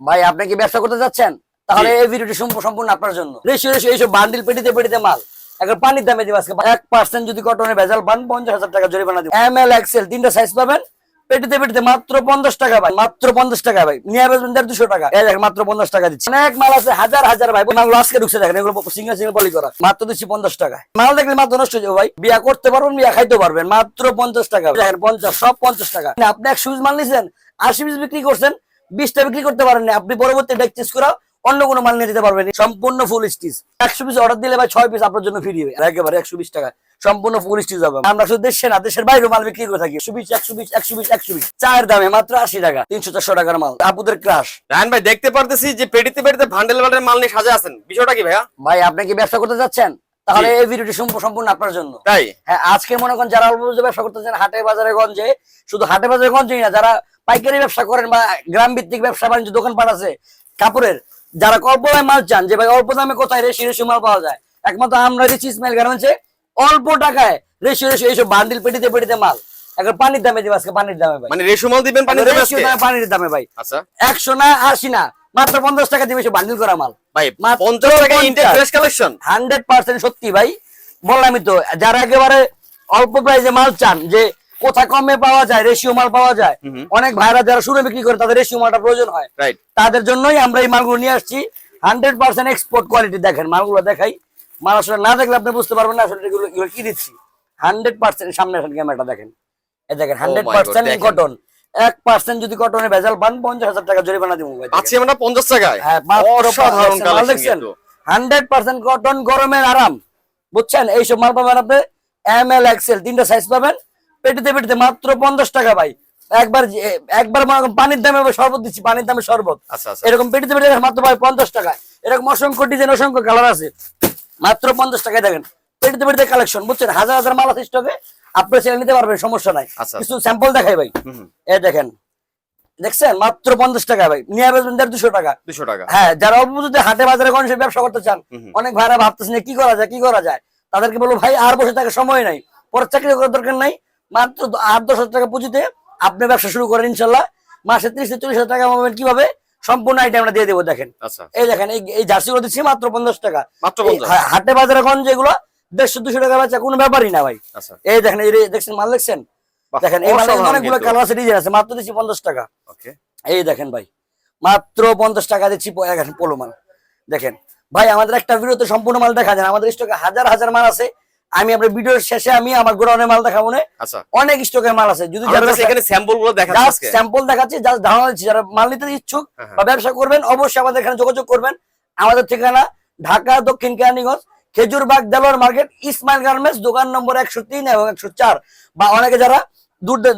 ভাই আপনি কি ব্যবসা করতে যাচ্ছেন? তাহলে এই ভিডিওটি সম্পূর্ণ আপনার জন্য। রেশিও রেশিও এইসব বান্ডিল পেটিতে পেটিতে মাল। এখন পানির দামে দিব আজকে। এক পার্সেন্ট যদি কটনের ভেজাল পান পঞ্চাশ হাজার টাকা জরিমানা দিব। এম এল এক্সেল তিনটা সাইজ পাবেন। পেটিতে পেটিতে মাত্র পঞ্চাশ টাকা ভাই মাত্র পঞ্চাশ টাকা ভাই। নিয়ে আসবেন দেড় দুশো টাকা। এই দেখেন মাত্র পঞ্চাশ টাকা দিচ্ছি। অনেক মাল আছে হাজার হাজার ভাই। মাল আজকে ঢুকছে দেখেন এগুলো সিঙ্গেল সিঙ্গেল পলি করা। মাত্র দিচ্ছি পঞ্চাশ টাকা। মাল দেখলে মাত্র নষ্ট হয়ে যাবে ভাই। বিয়া করতে পারবেন বিয়া খাইতে পারবেন। মাত্র পঞ্চাশ টাকা। দেখেন পঞ্চাশ সব পঞ্চাশ টাকা। আপনি এক সুইচ মাল নিছেন আশি পিস বিক্রি করছেন বিশটা বিক্রি করতে পারেন না। আপনি পরবর্তী এটা চেস করা অন্য কোনো মাল নিয়ে দিতে পারবেন। সম্পূর্ণ ফুল স্টিচ একশো পিস অর্ডার দিলে ভাই ছয় পিস আপনার জন্য ফ্রি হবে। একেবারে একশো বিশ টাকা সম্পূর্ণ ফুল স্টিচ হবে। আমরা শুধু দেশে না দেশের বাইরে মাল বিক্রি করে থাকি। একশো বিশ একশো বিশ একশো বিশ একশো বিশ চার দামে মাত্র আশি টাকা। তিনশো চারশো টাকার মাল। আপুদের ক্রাশ রায়ন ভাই দেখতে পারতেছি যে পেটিতে পেটিতে ভান্ডেল ভান্ডেল মাল নিয়ে সাজা আছেন। বিষয়টা কি ভাইয়া? ভাই আপনি কি ব্যবসা করতে যাচ্ছেন? তাহলে এই ভিডিওটি সম্পূর্ণ আপনার জন্য। তাই? হ্যাঁ আজকে মনে করেন যারা অল্প ব্যবসা করতেছেন হাটে বাজারে গঞ্জে শুধু হাটে বাজারে গঞ্জেই না যারা পাইকারি ব্যবসা করেন বা গ্রাম ভিত্তিক ব্যবসা বাণিজ্য দোকানপাট আছে কাপড়ের যারা অল্প দামে মাল চান যে ভাই অল্প দামে কোথায় রেশি রেশি মাল পাওয়া যায় একমাত্র আমরা রিচি ইসমাইল গার্মেন্টসে অল্প টাকায় রেশি রেশি এইসব বান্ডিল পেটিতে পেটিতে মাল। এখন পানির দামে দিব আজকে পানির দামে ভাই। মানে রেশু মাল দিবেন পানি দেবে রেশিও আজকে? দামে পানির দামে ভাই। আচ্ছা। একশো না আশি না মাত্র পঞ্চাশ টাকা দিবে বান্ডিল করা মাল। ভাই 50 টাকা ইনটেক 50 ফ্রেশ কালেকশন হান্ড্রেড পার্সেন্ট সত্যি ভাই। বললামই তো যারা একেবারে অল্প প্রাইসে মাল চান যে কোথা কমে পাওয়া যায় রেশিও মাল পাওয়া যায়। অনেক ভাইরা যারা শুরু বিক্রি করে তাদের রেশিও মালটা প্রয়োজন হয়। রাইট তাদের জন্যই আমরা এই মালগুলো নিয়ে আসছি। হান্ড্রেড পার্সেন্ট এক্সপোর্ট কোয়ালিটি দেখেন মালগুলো দেখাই। মাল আসলে না দেখলে আপনি বুঝতে পারবেন না আসলে এগুলো কি দিচ্ছি। হান্ড্রেড পার্সেন্ট সামনে আসেন ক্যামেরাটা দেখেন। এই দেখেন হান্ড্রেড পার্সেন্ট কটন এক পার্সেন্ট যদি কটনের ভেজাল পান পঞ্চাশ হাজার টাকা জরিমানা দিব ভাই। আজকে আমরা 50 টাকায়। হ্যাঁ, অসাধারণ কালেকশন দেখছেন? কিন্তু। 100% কটন গরমের আরাম। বুঝছেন? এইসব মাল পাবেন আপনি এম এল এক্সেল তিনটা সাইজ পাবেন। পেটিতে পেটিতে মাত্র পঞ্চাশ টাকা ভাই। একবার একবার পানির দামে শরবত দিচ্ছি পানির দামে শরবত। আচ্ছা আচ্ছা। এরকম পেটিতে পেটিতে মাত্র ভাই পঞ্চাশ টাকা এরকম অসংখ্য ডিজাইন অসংখ্য কালার আছে। মাত্র পঞ্চাশ টাকায় দেখেন। পেটিতে পেটিতে কালেকশন বুঝছেন? হাজার হাজার মাল আছে স্টকে আপনি সেটা নিতে পারবেন সমস্যা নাই। আচ্ছা, কিছু স্যাম্পল দেখাই ভাই। এ দেখেন দেখছেন? মাত্র পঞ্চাশ টাকা ভাই। নিয়ে আসবেন দেড় দুশো টাকা। 200 টাকা। হ্যাঁ যারা অল্প হাটে বাজারে গণেশের ব্যবসা করতে চান। অনেক ভাইরা ভাবতেছেন কি করা যায় কি করা যায়? তাদেরকে বলব ভাই আর বসে থাকার সময় নাই। পরে চাকরি করার দরকার নাই। মাত্র আট দশ হাজার টাকা পুঁজিতে আপনি ব্যবসা শুরু করেন ইনশাল্লাহ। মাসে ত্রিশ থেকে চল্লিশ হাজার টাকা পাবেন কীভাবে? সম্পূর্ণ আইটেম আমরা দিয়ে দেবো দেখেন। আচ্ছা। এই দেখেন এই জার্সিগুলো দিচ্ছি মাত্র পঞ্চাশ টাকা। মাত্র এই 50 হা- হাটে বাজারে গঞ্জ এগুলো দেড়শো দুশো টাকা বেচা কোনো ব্যাপারই না ভাই। আচ্ছা। এই দেখেন এই দেখছেন মাল দেখছেন? দেখেন এই মালের অনেকগুলো। কালার আছে ডিজাইন আছে মাত্র দিচ্ছি পঞ্চাশ টাকা। এই দেখেন ভাই মাত্র পঞ্চাশ টাকা দিচ্ছি পোলো মাল। দেখেন ভাই আমাদের একটা ভিডিওতে সম্পূর্ণ মাল দেখা যায় আমাদের স্টকে হাজার হাজার মাল আছে। আমি আপনার ভিডিওর শেষে আমি আমার গোডাউনের মাল দেখাবো না। আচ্ছা। অনেক স্টকের মাল আছে। যদি এখানে স্যাম্পলগুলো দেখাচ্ছি স্যাম্পল দেখাচ্ছি ধারণা দিচ্ছি। যারা মাল নিতে ইচ্ছুক হ্যাঁ, হ্যাঁ। বা ব্যবসা করবেন অবশ্যই আমাদের এখানে যোগাযোগ করবেন। আমাদের ঠিকানা ঢাকা দক্ষিণ কেরানীগঞ্জ খেজুরবাগ দেলোয়ার মার্কেট ইসমাইল গার্মেন্টস দোকান নম্বর একশো তিন এবং একশো চার। বা অনেকে যারা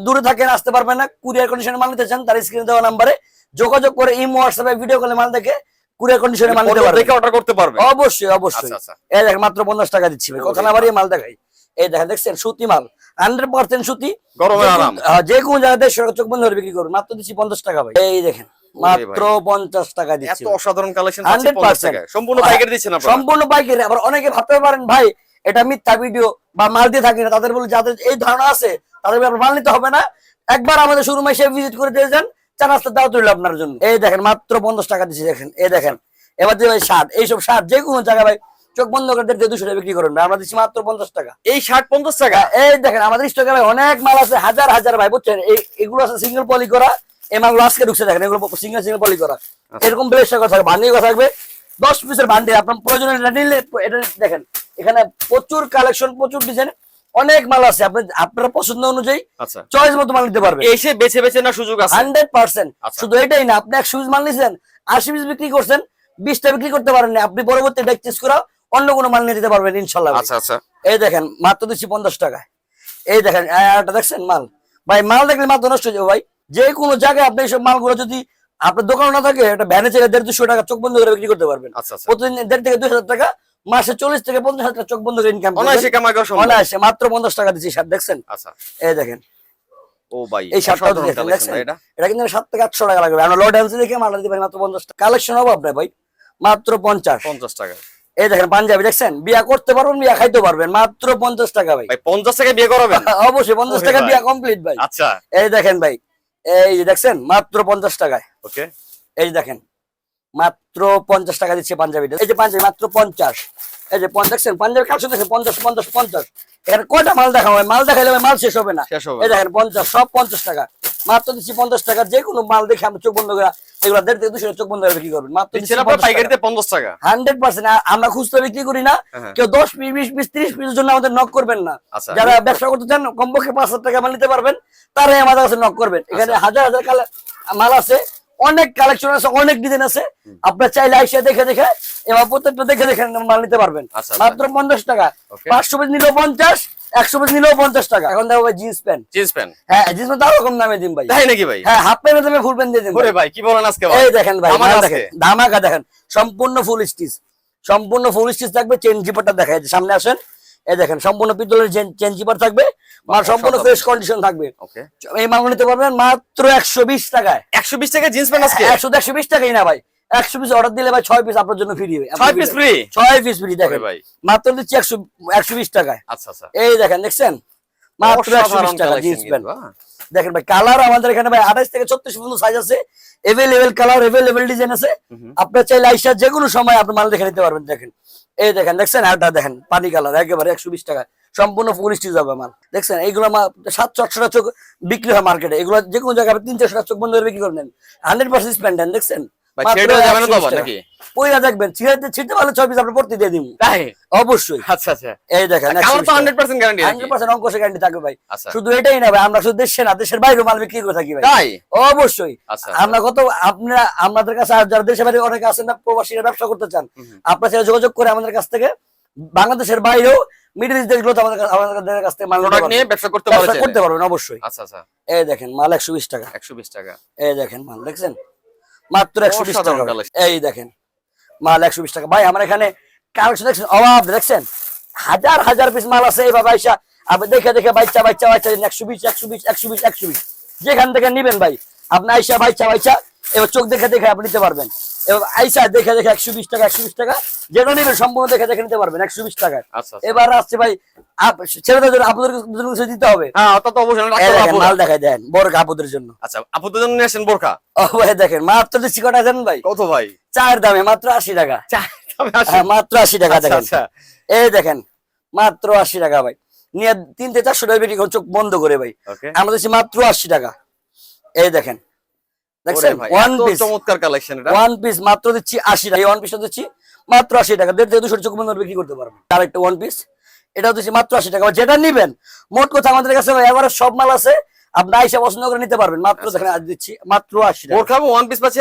দূরে থাকেন আসতে পারবেন না কুরিয়ার কন্ডিশনে মাল নিতে চান তার স্ক্রিনে দেওয়া নাম্বারে যোগাযোগ করে ইমো হোয়াটসঅ্যাপে ভিডিও কলে মাল দেখে কুরিয়ার কন্ডিশনে মাল নিতে পারবেন। অর্ডার করতে পারবে অবশ্যই অবশ্যই। আচ্ছা আচ্ছা। এই দেখ মাত্র পঞ্চাশ টাকা দিচ্ছি কথা না বাড়িয়ে মাল দেখাই। এই দেখেন দেখছেন? সুতি মাল। হান্ড্রেড পার্সেন্ট সুতি। গরমের যে আরাম। কোনো- হ্যাঁ, যে কোনো জায়গাতে চোখ বন্ধ করে বিক্রি করুন। মাত্র দিচ্ছি পঞ্চাশ টাকা ভাই। এই দেখেন। মাত্র পঞ্চাশ টাকা দিচ্ছি এত অসাধারণ কালেকশন 100% সম্পূর্ণ পাইকারি দিচ্ছেন আপনারা? সম্পূর্ণ পাইকারি আবার অনেকে ভাবতে পারেন ভাই এটা মিথ্যা ভিডিও বা মাল দিয়ে থাকি না। তাদের বলে যাদের এই ধারণা আছে তাদের মাল নিতে হবে না। একবার আমাদের শোরুমে এসে ভিজিট করে দিয়ে যান চা নাস্তা দাও তুললো আপনার জন্য। এই দেখেন মাত্র পঞ্চাশ টাকা দিচ্ছি দেখেন এই দেখেন। এবার যে ভাই শার্ট এইসব শার্ট যে কোনো জায়গায় ভাই চোখ বন্ধ করে দেড় দুশো টাকা বিক্রি করুন আমরা দিচ্ছি মাত্র পঞ্চাশ টাকা। এই শার্ট 50 টাকা? এই দেখেন আমাদের স্টকে ভাই অনেক মাল আছে হাজার হাজার ভাই বুঝছেন? এগুলো আছে সিঙ্গেল পলি করা। এই মালগুলো আজকে ঢুকছে দেখেন এগুলো সিঙ্গেল সিঙ্গেল পলি করা। এরকম বেশ কথা থাকবে বান্ডিল কথা থাকবে। দশ পিসের বান্ডিল আপনার প্রয়োজন এটা নিলে এটা দেখেন এখানে প্রচুর কালেকশন প্রচুর ডিজাইন অনেক মাল আছে। আপনি আপনার পছন্দ অনুযায়ী আচ্ছা। চয়েস মতো মাল নিতে পারবেন। এসে বেছে বেছে না সুযোগ আছে। Hundred percent. আচ্ছা। শুধু এটাই না আপনি এক সুইচ মাল নিছেন আশি পিস বিক্রি করছেন বিশটা বিক্রি করতে পারেন না আপনি পরবর্তী এটা চেস করা অন্য কোনো মাল নিয়ে দিতে পারবেন ইনশাল্লাহ আচ্ছা আচ্ছা। এই দেখেন মাত্র দিচ্ছি পঞ্চাশ টাকায়। এই দেখেন দেখছেন মাল? ভাই মাল দেখলে মাত্র নষ্ট হয়ে যাবে ভাই। যে কোনো জায়গায় আপনি এইসব মালগুলো যদি আপনার দোকান না থাকে এটা ভ্যানে চেলে দেড় দুশো টাকা চোখ বন্ধ করে বিক্রি করতে পারবেন। আচ্ছা আচ্ছা। প্রতিদিন দেড় থেকে দুই হাজার টাকা মাসে চল্লিশ থেকে পঞ্চাশ হাজার টাকা চোখ বন্ধ করে ইনকাম অনায়াসে মাত্র পঞ্চাশ টাকা দিচ্ছি শার্ট দেখছেন? আচ্ছা। এই দেখেন। মাত্র পঞ্চাশ কালেকশন হবে আপনার ভাই মাত্র পঞ্চাশ। 50 টাকা। এই দেখেন পাঞ্জাবি দেখছেন? বিয়া করতে পারবেন বিয়া খাইতে পারবেন মাত্র পঞ্চাশ টাকা ভাই। 50 টাকা বিয়ে করাবেন? অবশ্যই পঞ্চাশ টাকা বিয়া কমপ্লিট ভাই। আচ্ছা। এই দেখেন ভাই এই যে দেখছেন মাত্র পঞ্চাশ টাকায়। ওকে এই যে দেখেন মাত্র পঞ্চাশ টাকা দিচ্ছে পাঞ্জাবিটা এই যে পাঞ্জাবি মাত্র পঞ্চাশ। এই যে দেখছেন পাঞ্জাবি কাছে দেখেন পঞ্চাশ পঞ্চাশ পঞ্চাশ। এখানে কয়টা মাল দেখা হয়? মাল দেখাইলে মাল শেষ হবে না। শেষ হবে এই। দেখেন পঞ্চাশ সব পঞ্চাশ টাকা। মাত্র দিচ্ছি পঞ্চাশ টাকা যে কোনো মাল দেখে আমি চোখ বন্ধ করে এগুলো দেড় থেকে দুশো চোখ বন্ধ করে বিক্রি করবেন। মাত্র পাইকারিতে পঞ্চাশ টাকা? হান্ড্রেড পার্সেন্ট আমরা খুচরা বিক্রি করি না। হ্যাঁ। কেউ দশ পিস বিশ পিস ত্রিশ পিসের জন্য আমাদের নক করবেন না। আচ্ছা। যারা ব্যবসা করতে চান কমপক্ষে পাঁচ হাজার টাকা মাল নিতে পারবেন তারাই আমাদের কাছে নক করবেন। আচ্ছা। এখানে হাজার হাজার কালে- মাল আছে অনেক কালেকশন আছে অনেক ডিজাইন আছে। আপনার চাইলে আইসা দেখে দেখে এবার প্রত্যেকটা দেখে দেখে মাল নিতে পারবেন। আচ্ছা। মাত্র পঞ্চাশ টাকা। পাঁচশো পিস নিলেও পঞ্চাশ একশো পিস নিলেও পঞ্চাশ টাকা। এখন দেখো ভাই জিন্স প্যান্ট জিন্স প্যান্ট হ্যাঁ জিন্স প্যান্ট তাও কম দামে দিন ভাই। তাই নাকি ভাই? হ্যাঁ হাফ প্যান্টের দামে ফুল প্যান্ট দিয়ে দিন ভাই। কি বলেন আজকে এই দেখেন ভাই আমার মাল আজকে? দেখেন ধামাকা দেখেন সম্পূর্ণ ফুল স্টিচ সম্পূর্ণ ফুল স্টিচ থাকবে চেন জিপারটা দেখা যায় সামনে আসেন। এই দেখেন সম্পূর্ণ পিতলের চেন জিপার থাকবে মাল সম্পূর্ণ অসাধারণ। ফ্রেশ কন্ডিশন থাকবে। ওকে এই মাল নিতে পারবেন মাত্র একশো বিশ টাকায়। একশো বিশ টাকা জিন্স প্যান্ট আজকে? একশো একশো বিশ টাকাই না ভাই। একশো পিস অর্ডার দিলে ভাই ছয় পিস আপনার জন্য ফ্রি হবে। ছয় পিস ফ্রি ছয় পিস ফ্রি দেখেন। ভাই। মাত্র দিচ্ছি একশো একশো বিশ টাকায়। আচ্ছা আচ্ছা। এই দেখেন দেখছেন? মাত্র একশো বিশ টাকা জিন্স প্যান্ট। হ্যাঁ। দেখেন ভাই কালার আমাদের এখানে ভাই আঠাইশ থেকে ছত্রিশ পর্যন্ত সাইজ আছে। এভেলেবেল কালার এভেলেবেল ডিজাইন আছে। আপনার চাইলে আইসা যে কোনো সময় আপনি মাল দেখে নিতে পারবেন দেখেন। এই দেখেন দেখছেন? আরটা দেখেন পানি কালার একেবারে একশো বিশ টাকা সম্পূর্ণ স্টিচ হবে মাল। দেখছেন? এইগুলো মা সাতশো আটশো টাকা চোখ বিক্রি হয় মার্কেটে এগুলো যে কোনো জায়গায় আপনি তিন চারশো টাকা চোখ বন্ধ করে বিক্রি করে নেন। হান্ড্রেড পার্সেন্ট স্পেন্ড দেখছেন? ভাই, ছেড়ে যাবে না তো আবার নাকি? পয়লা দেখবেন ছিঁড়তে ছিঁড়তে পারলে ছয় পিস আপনি পড়তে দিয়ে দিব। তাই? অবশ্যই। আচ্ছা আচ্ছা। এই দেখেন কালার তো hundred percent guarantee hundred percent অঙ্কশে guarantee থাকবে ভাই। আচ্ছা। শুধু এটাই না ভাই আমরা শুধু দেশে না দেশের বাইরে মাল বিক্রি করে থাকি ভাই। তাই? অবশ্যই। আমরা কত আপনারা আমাদের কাছে যারা দেশের বাইরে অনেকে আছেন না প্রবাসীরা ব্যবসা করতে চান আপনার সাথে যোগাযোগ করে আমাদের কাছ থেকে বাংলাদেশের বাইরেও মিডল ইস্ট দেশগুলো আমাদের আমাদের কাছ থেকে মাল প্রোডাক্ট নিয়ে ব্যবসা করতে ব্যবসা করতে পারবেন অবশ্যই। আচ্ছা আচ্ছা। এই দেখেন মাল একশো বিশ টাকা। একশো বিশ টাকা। এই দেখেন মাল দেখছেন? মাত্র একশো বিশ টাকা এই দেখেন মাল একশো বিশ টাকা। ভাই আমার এখানে কালেকশন দেখছেন? অভাব দেখছেন? হাজার হাজার পিস মাল আছে এইভাবে আইসা। আপনি দেখে দেখে বাচ্চা বাচ্চা বাচ্চা একশো বিশ একশো বিশ একশো বিশ একশো বিশ। যেখান থেকে নিবেন ভাই আপনি আইসা বাচ্চা বাচ্চা এবার চোখ দেখে দেখে আপনি নিতে পারবেন। এবার আইসা দেখে দেখে একশো বিশ টাকা একশো বিশ টাকা যেটা নেবেন সম্পূর্ণ দেখে দেখে নিতে পারবেন একশো বিশ টাকায়। আচ্ছা আচ্ছা। এবার আসছে ভাই আপ- ছেলেদের জন্য আপনাদের জন্য কিছু দিতে হবে। হ্যাঁ। মাল দেখাই দেন জন্য। আচ্ছা জন্য বোরখা? ও ভাই দেখেন মাত্র দিচ্ছি কটা জানেন ভাই? কত ভাই? চার দামে মাত্র আশি টাকা। হ্যাঁ, মাত্র আশি টাকা আচ্ছা, দেখেন। আচ্ছা। এই দেখেন মাত্র আশি টাকা ভাই। নিয়ে তিন থেকে চারশো টাকা চোখ বন্ধ করে ভাই। আমরা দিচ্ছি মাত্র আশি টাকা। এই দেখেন দেখছেন ওয়ান পিস চমৎকার কালেকশন এটা। ওয়ান পিস মাত্র দিচ্ছি আশি টাকা। এই ওয়ান পিসটা দিচ্ছি মাত্র আশি টাকা। দেড় থেকে দুশো চোখ বন্ধ বিক্রি করতে পারবেন। আর একটা ওয়ান পিস এটা দিচ্ছি মাত্র আশি টাকা। যেটা নিবেন মোট কথা আমাদের কাছে এবারে সব মাল আছে। আপনি আইসা পছন্দ করে নিতে পারবেন। মাত্র দেখেন আজ দিচ্ছি মাত্র আশি টাকা। বোরখা ওয়ান পিস পাচ্ছি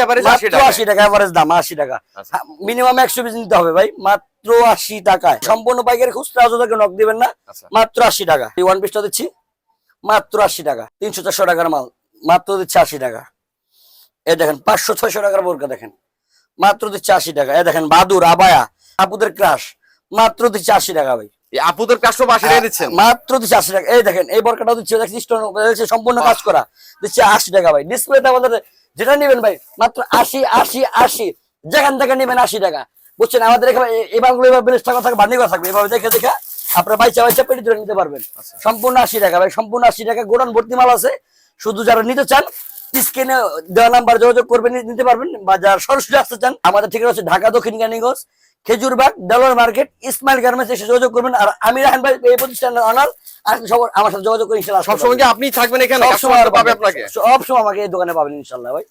টাকা আশি টাকা এভারেজ দাম আশি টাকা। আচ্ছা। মিনিমাম একশো পিস নিতে হবে ভাই। মাত্র আশি টাকায়। সম্পূর্ণ পাইকারি খুচরা নক দিবেন না। আচ্ছা। মাত্র আশি টাকা। এই ওয়ান পিসটা দিচ্ছি মাত্র আশি টাকা। তিনশো চারশো টাকার মাল। মাত্র দিচ্ছে আশি টাকা। এ দেখেন পাঁচশো ছয়শো টাকার বোরকা দেখেন। মাত্র দিচ্ছে আশি টাকা। এ দেখেন বাদুর আবায়া আপুদের ক্রাশ মাত্র দিচ্ছে আশি টাকা ভাই। আপুদের কাস্টমার আশি টাকা দিচ্ছেন। মাত্র দিচ্ছে আশি টাকা। এই দেখেন এই দিচ্ছে সম্পূর্ণ কাজ করা দিচ্ছে আশি টাকা ভাই। ডিসপ্লেতে আমাদের যেটা নেবেন ভাই মাত্র আশি আশি আশি। যেখান থেকে নেবেন আশি টাকা। বুঝছেন? আমাদের এখানে এ- এবার টাকা থাকবে বান্ডিং করা থাকবে। এভাবে দেখে দেখে আপনার বাইচা বাইচা পেটি ধরে নিতে পারবেন। আচ্ছা। সম্পূর্ণ আশি টাকা ভাই সম্পূর্ণ আশি টাকা। গোডাউন ভর্তি মাল আছে। শুধু যারা নিতে চান স্ক্রিনে দেওয়া নাম্বার যোগাযোগ করবেন নিতে পারবেন বা যারা সরাসরি আসতে চান আমাদের ঠিকানা হচ্ছে ঢাকা দক্ষিণ Keraniganj Khejurbag dollar market Ismail garments এসে যোগাযোগ করবেন আর আমি রাহান ভাই এই প্রতিষ্ঠানের অনার আর আমার সাথে যোগাযোগ করে ইনশাল্লাহ সবসময় আপনি থাকবেন এখানে? সবসময় আমাকে এই দোকানে পাবেন ইনশাল্লাহ ভাই।